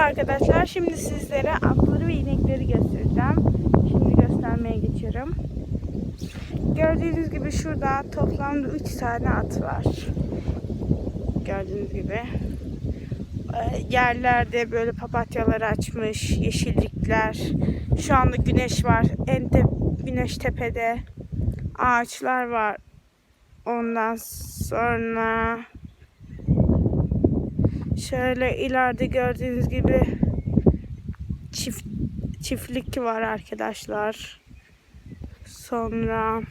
arkadaşlar. Şimdi sizlere atları ve inekleri göstereceğim. Şimdi göstermeye geçiyorum. Gördüğünüz gibi şurada toplamda 3 tane at var. Gördüğünüz gibi. Ee, Yerlerde böyle papatyalar açmış, yeşillikler. Şu anda güneş var. En te güneş tepede. Ağaçlar var. Ondan sonra Şöyle ileride gördüğünüz gibi çift çiftlik var arkadaşlar. Sonra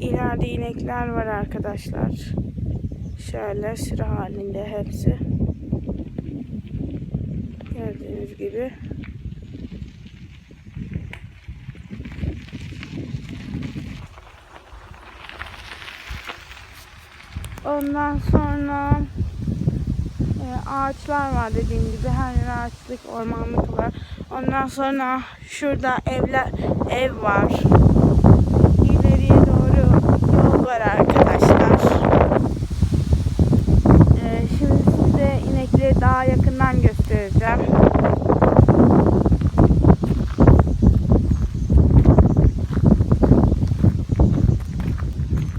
ileride inekler var arkadaşlar. Şöyle sıra halinde hepsi. Gördüğünüz gibi. Ondan sonra ağaçlar var dediğim gibi her yer ağaçlık, ormanlık var. Ondan sonra şurada evler, ev var. İleriye doğru yol var arkadaşlar. E, şimdi size inekleri daha yakından göstereceğim.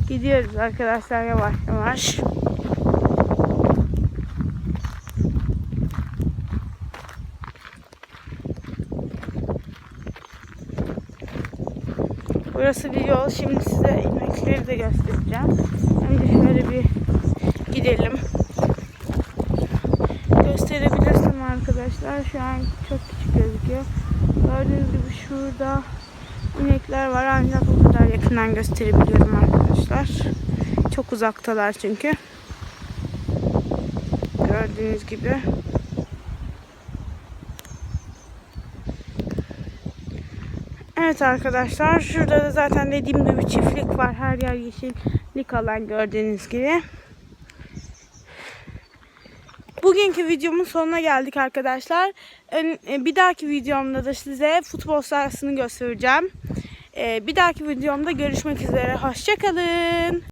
Gidiyoruz arkadaşlar yavaş yavaş. Burası bir yol. Şimdi size inekleri de göstereceğim. Önce şöyle bir gidelim. Gösterebilirsem arkadaşlar. Şu an çok küçük gözüküyor. Gördüğünüz gibi şurada inekler var. Ancak bu kadar yakından gösterebiliyorum arkadaşlar. Çok uzaktalar çünkü. Gördüğünüz gibi. Evet arkadaşlar şurada da zaten dediğim gibi çiftlik var. Her yer yeşillik alan gördüğünüz gibi. Bugünkü videomun sonuna geldik arkadaşlar. E, Bir dahaki videomda da size futbol sahasını göstereceğim. E, Bir dahaki videomda görüşmek üzere. Hoşçakalın.